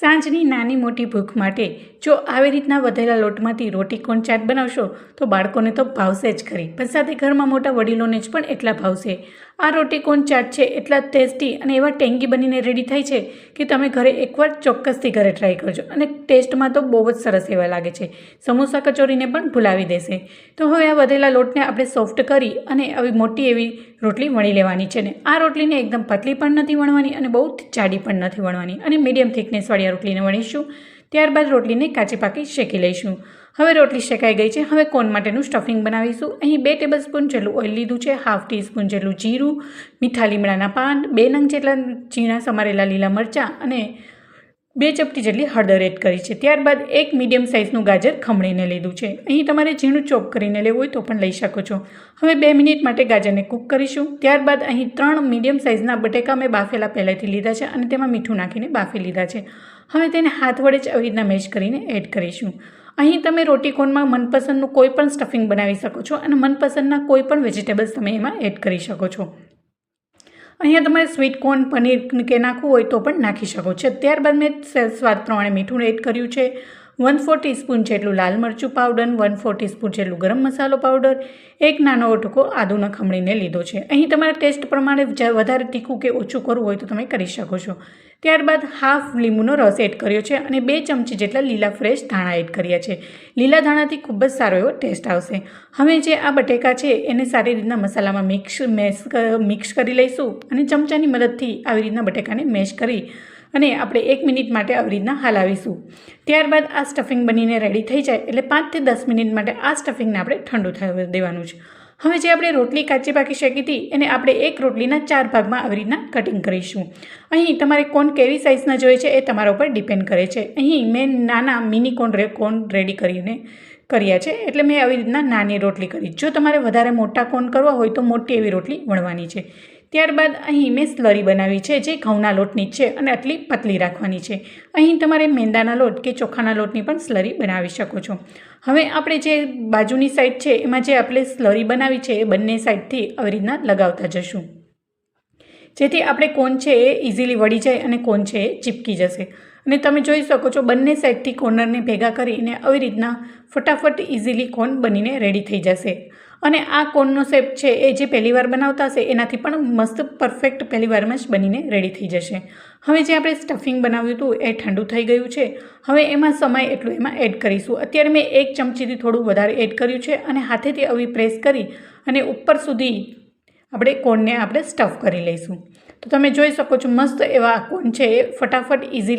સાંજની નાની મોટી ભૂખ માટે જો આવી રીતના વધેલા લોટમાંથી રોટી કોણ ચાટ બનાવશો, તો બાળકોને તો ભાવશે જ ખરી. પણ સાથે ઘરમાં મોટા વડીલોને જ પણ એટલા ભાવશે. આ રોટી કોણ ચાટ છે? એટલા ટેસ્ટી અને એવા ટેંગી બનીને રેડી થાય છે કે તમે ઘરે એકવાર ચોક્કસથી ઘરે ટ્રાય કરજો. અને ટેસ્ટમાં તો બહુ જ સરસ એવા લાગે છે. સમોસા કચોરીને પણ ભૂલાવી દેશે. તો હવે આ વધેલા લોટને આપણે સોફ્ટ કરી અને આવી મોટી એવી રોટલી વણી લેવાની છે ને. આ રોટલીને એકદમ પતલી પણ નથી વણવાની અને બહુ જાડી પણ નથી વણવાની. અને મીડિયમ થિકનેસવાળી આ રોટલીને વણીશું. ત્યારબાદ રોટલીને કાચી પાકી શેકી લઈશું. હવે રોટલી શેકાઈ ગઈ છે. હવે કોન માટેનું સ્ટફિંગ બનાવીશું. અહીં બે ટેબલ સ્પૂન જેટલું ઓઇલ લીધું છે. હાફ ટીસ્પૂન જેટલું જીરું, મીઠા લીમડાના પાન, બે નંગ જેટલા ઝીણા સમારેલા લીલા મરચાં અને બે ચપટી જેટલી હળદર એડ કરી છે. ત્યારબાદ એક મીડિયમ સાઇઝનું ગાજર ખમણીને લીધું છે. અહીં તમારે ઝીણું ચોપ કરીને લેવું હોય તો પણ લઈ શકો છો. હવે બે મિનિટ માટે ગાજરને કૂક કરીશું. ત્યારબાદ અહીં ત્રણ મીડિયમ સાઇઝના બટેકા મેં બાફેલા પહેલાંથી લીધા છે અને તેમાં મીઠું નાખીને બાફી લીધા છે. હવે તેને હાથ વડે જ આવી રીતના મેશ કરીને એડ કરીશું. અહીં તમે રોટીકોનમાં મનપસંદનું કોઈ પણ સ્ટફિંગ બનાવી શકો છો અને મનપસંદના કોઈ પણ વેજીટેબલ્સ તમે એમાં એડ કરી શકો છો. અહીંયા તમારે સ્વીટ કોર્ન પનીર કે નાખવું હોય તો પણ નાખી શકો છો. ત્યારબાદ મેં સ્વાદ પ્રમાણે મીઠું એડ કર્યું છે. વન ફોર ટીસ્પૂન જેટલું લાલ મરચું પાવડર, વન ફોર ટીસ્પૂન જેટલું ગરમ મસાલો પાવડર, એક નાનો ટુકો આદુનો ખમણીને લીધો છે. અહીં તમારા ટેસ્ટ પ્રમાણે વધારે તીખું કે ઓછું કરવું હોય તો તમે કરી શકો છો. ત્યારબાદ હાફ લીંબુનો રસ એડ કર્યો છે અને બે ચમચી જેટલા લીલા ફ્રેશ ધાણા એડ કર્યા છે. લીલા ધાણાથી ખૂબ જ સારો એવો ટેસ્ટ આવશે. હવે જે આ બટેકા છે એને સારી રીતના મસાલામાં મિક્સ મેશ મિક્સ કરી લઈશું અને ચમચાની મદદથી આવી રીતના બટેકાને મેશ કરી અને આપણે એક મિનિટ માટે આવી રીતના હલાવીશું. ત્યારબાદ આ સ્ટફિંગ બનીને રેડી થઈ જાય એટલે પાંચથી દસ મિનિટ માટે આ સ્ટફિંગને આપણે ઠંડુ થવા દેવાનું છે. હવે જે આપણે રોટલી કાચી પાકી શેકી હતી એને આપણે એક રોટલીના ચાર ભાગમાં આવી રીતના કટિંગ કરીશું. અહીં તમારે કોન કેવી સાઇઝના જોઈએ છે એ તમારા ઉપર ડિપેન્ડ કરે છે. અહીં મેં નાના મિની કોન રે, કોન રેડી કરીને કર્યા છે એટલે મેં આવી રીતના નાની રોટલી કરી. જો તમારે વધારે મોટા કોન કરવા હોય તો મોટી એવી રોટલી વણવાની છે. ત્યારબાદ અહીં મેં સ્લરી બનાવી છે, જે ઘઉંના લોટની છે અને આટલી પતલી રાખવાની છે. અહીં તમારે મેંદાના લોટ કે ચોખાના લોટની પણ સ્લરી બનાવી શકો છો. હવે આપણે જે બાજુની સાઈડ છે, એમાં જે આપણે સ્લરી બનાવી છે, એ બંને સાઈડથી આવી રીતના લગાવતા જશું. જેથી આપણે કોન છે એ ઇઝીલી વળી જાય અને કોન છે એ ચીપકી જશે. અને તમે જોઈ શકો છો બંને સાઈડથી કોર્નરને ભેગા કરીને આવી રીતના ફટાફટ ઇઝીલી કોન બનીને રેડી થઈ જશે. અને આ કોનનો શેપ છે એ જે પહેલીવાર બનાવતા હશે, એનાથી પણ મસ્ત પરફેક્ટ પહેલીવારમાં જ બનીને રેડી થઈ જશે. હવે જે આપણે સ્ટફિંગ બનાવ્યું હતું એ ઠંડુ થઈ ગયું છે. હવે એમાં સમય એટલું એમાં એડ કરીશું. અત્યારે મેં એક ચમચીથી થોડું વધારે એડ કર્યું છે અને હાથેથી આવી પ્રેસ કરી અને ઉપર સુધી આપણે કોનને આપણે સ્ટફ કરી લઈશું. તો તમે જોઈ શકો છો મસ્ત એવા કોન છે એ ફટાફટ ઇઝીલી